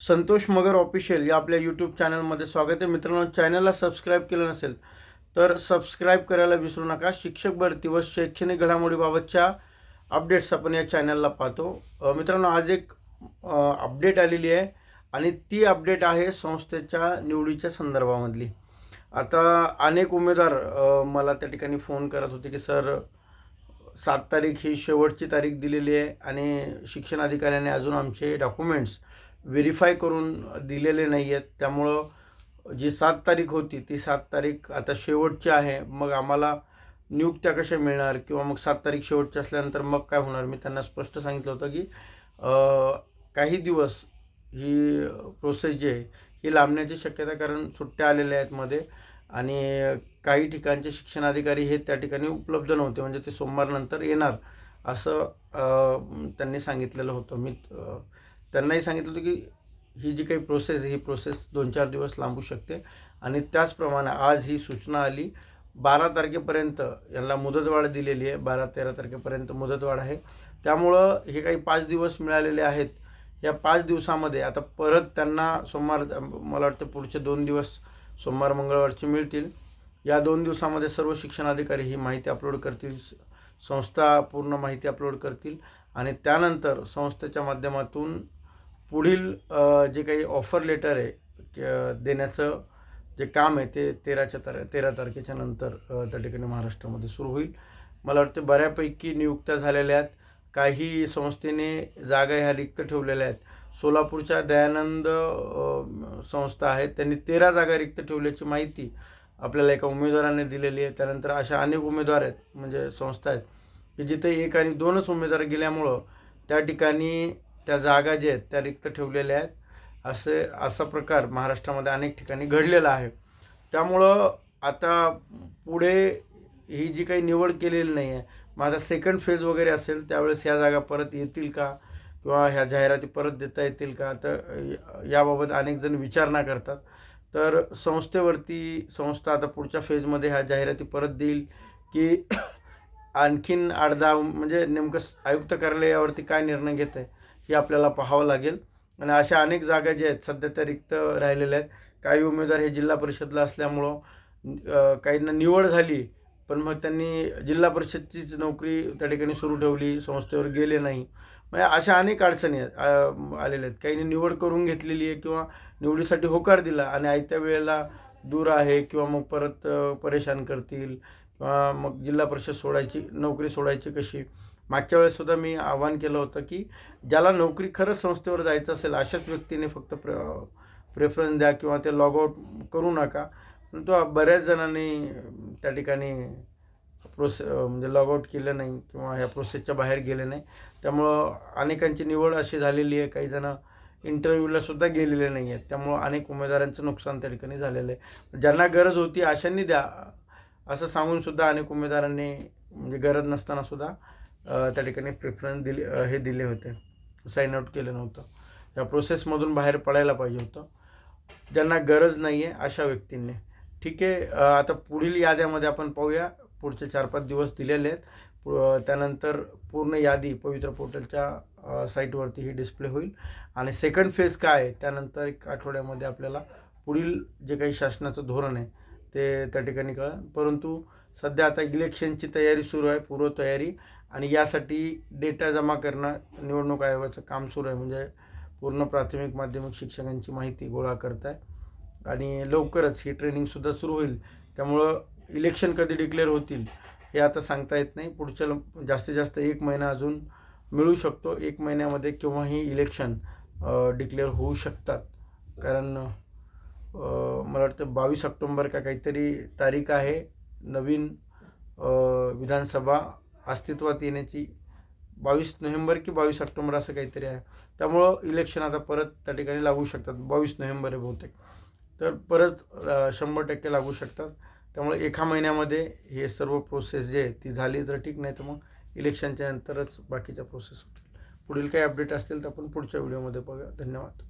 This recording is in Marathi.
संतोष मगर ऑफिशियल या आपल्या यूट्यूब चॅनलमध्ये स्वागत आहे. मित्रांनो चॅनलला सबस्क्राईब केलं नसेल तर सबस्क्राईब करायला विसरू नका. शिक्षक भरती व शैक्षणिक घडामोडीबाबतच्या अपडेट्स आपण या चॅनलला पाहतो. मित्रांनो आज एक अपडेट आलेली आहे आणि ती अपडेट आहे संस्थेच्या निवडीच्या संदर्भामधली. आता अनेक उमेदवार मला त्या ठिकाणी फोन करत होते की सर सात तारीख ही शेवटची तारीख दिलेली आहे आणि शिक्षण अधिकाऱ्याने अजून आमचे डॉक्युमेंट्स व्हेरीफाय करून दिलेले नाही आहेत त्यामुळं जी सात तारीख होती ती सात तारीख आता शेवटची आहे. मग आम्हाला नियुक्त्या कशा मिळणार किंवा मग सात तारीख शेवटची असल्यानंतर मग काय होणार? मी त्यांना स्पष्ट सांगितलं होतं की काही दिवस ही प्रोसेस जी आहे ही लांबण्याची शक्यता कारण सुट्ट्या आलेल्या आहेत मध्ये आणि काही ठिकाणचे शिक्षणाधिकारी हे त्या ठिकाणी उपलब्ध नव्हते. म्हणजे ते सोमवारनंतर येणार असं त्यांनी सांगितलेलं होतं. मी त्यांनाही सांगितलं होतं की ही जी काही प्रोसेस आहे ही प्रोसेस दोन चार दिवस लांबू शकते. आणि त्याचप्रमाणे आज ही सूचना आली बारा तारखेपर्यंत यांना मुदतवाढ दिलेली आहे बारा तेरा तारखेपर्यंत मुदतवाढ आहे. त्यामुळं हे काही पाच दिवस मिळालेले आहेत. या पाच दिवसामध्ये आता परत त्यांना सोमवार मला वाटतं पुढचे दोन दिवस सोमवार मंगळवारचे मिळतील. या दोन दिवसामध्ये सर्व शिक्षणाधिकारी ही माहिती अपलोड करतील संस्था पूर्ण माहिती अपलोड करतील. आणि त्यानंतर संस्थेच्या माध्यमातून पुढील जे काही ऑफर लेटर आहे देण्याचं जे काम आहे ते तेराच्या तार तेरा तारखेच्या नंतर त्या ठिकाणी महाराष्ट्रामध्ये सुरू होईल. मला वाटतं बऱ्यापैकी नियुक्त्या झालेल्या आहेत. काही संस्थेने जागा ह्या रिक्त ठेवलेल्या आहेत. सोलापूरच्या दयानंद संस्था आहेत. त्यांनी तेरा जागा रिक्त ठेवल्याची माहिती आपल्याला एका उमेदवाराने दिलेली आहे. त्यानंतर अशा अनेक उमेदवार आहेत म्हणजे संस्था आहेत की जिथे एक आणि दोनच उमेदवार गेल्यामुळं त्या ठिकाणी त्या जागा ज्या आहेत त्या रिक्त ठेवलेल्या आहेत. असे असा प्रकार महाराष्ट्रामध्ये अनेक ठिकाणी घडलेला आहे. त्यामुळं आता पुढे ही जी काही निवड केलेली नाही आहे माझा सेकंड फेज वगैरे असेल त्यावेळेस ह्या जागा परत येतील का? किंवा ह्या जाहिराती परत देता येतील का? तर याबाबत अनेक जण विचारणा करतात. तर संस्थेवरती संस्था आता पुढच्या फेजमध्ये ह्या जाहिराती परत देईल की आणखीन आठ म्हणजे नेमकं आयुक्त कार्यालयावरती काय निर्णय घेत आहे हे आपल्याला पाहावं लागेल. आणि अशा अनेक जागा ज्या आहेत सध्या त्या रिक्त राहिलेल्या आहेत. काही उमेदवार हे जिल्हा परिषदला असल्यामुळं काहींना निवड झाली पण मग त्यांनी जिल्हा परिषदचीच नोकरी त्या ठिकाणी सुरू ठेवली संस्थेवर गेले नाही. म्हणजे अशा अनेक अडचणी आहेत आलेल्या आहेत. काहींनी निवड करून घेतलेली आहे किंवा निवडीसाठी होकार दिला आणि आयत्या वेळेला दूर आहे किंवा मग परत परेशान करतील किंवा मग जिल्हा परिषद सोडायची नोकरी सोडायची कशी? मागच्या वेळेससुद्धा मी आवाहन केलं होतं की ज्याला नोकरी खरंच संस्थेवर जायचं असेल अशाच व्यक्तीने फक्त प्र प्रेफरन्स द्या किंवा ते लॉग आऊट करू नका. परंतु बऱ्याच जणांनी त्या ठिकाणी प्रोसे म्हणजे लॉग आऊट केलं नाही किंवा ह्या प्रोसेसच्या बाहेर गेले नाही. त्यामुळं अनेकांची निवड अशी झालेली आहे. काही जणं इंटरव्ह्यूला सुद्धा गेलेले नाही आहेत. त्यामुळं अनेक उमेदवारांचं नुकसान त्या ठिकाणी झालेलं आहे. ज्यांना गरज होती अशांनी द्या असं सांगूनसुद्धा अनेक उमेदवारांनी म्हणजे गरज नसतानासुद्धा त्या ठिकाणी प्रेफरन्स दिले हे दिले होते. साईन आऊट केलं नव्हतं. या प्रोसेसमधून बाहेर पडायला पाहिजे होतं. ज्यांना गरज नाही आहे अशा व्यक्तींनी. ठीक आहे आता पुढील याद्यामध्ये आपण पाहूया. पुढचे चार पाच दिवस दिलेले आहेत. पु- त्यानंतर पूर्ण यादी पवित्र पोर्टलच्या साईटवरती ही डिस्प्ले होईल. आणि सेकंड फेज काय आहे? त्यानंतर एक आठवड्यामध्ये आपल्याला पुढील जे काही शासनाचं धोरण आहे ते त्या ठिकाणी कळेल. परंतु सध्या आता इलेक्शनची तयारी सुरू आहे पूर्वतयारी. आणि यासाठी डेटा जमा करणं निवडणूक आयोगाचं काम सुरू आहे. म्हणजे पूर्ण प्राथमिक माध्यमिक शिक्षकांची माहिती गोळा करत आहे आणि लवकरच ही ट्रेनिंगसुद्धा सुरू होईल. त्यामुळं इलेक्शन कधी डिक्लेअर होतील हे आता सांगता येत नाही. पुढच्या जास्तीत जास्त एक महिना अजून मिळू शकतो. एक महिन्यामध्ये केव्हाही इलेक्शन डिक्लेअर होऊ शकतात. कारण मला वाटतं बावीस ऑक्टोंबर का काहीतरी तारीख आहे. नवीन विधानसभा अस्तित्वात येण्याची बावीस नोव्हेंबर की बावीस ऑक्टोबर असं काहीतरी आहे. त्यामुळं इलेक्शन आता परत त्या ठिकाणी लागू शकतात. बावीस नोव्हेंबर आहे बहुतेक. तर परत शंभर टक्के लागू शकतात. त्यामुळे एका महिन्यामध्ये हे सर्व प्रोसेस जे आहे ती झाली तर ठीक नाही तर मग इलेक्शनच्या नंतरच बाकीच्या प्रोसेस होतील. पुढील काही अपडेट असतील तर आपण पुढच्या व्हिडिओमध्ये बघा. धन्यवाद.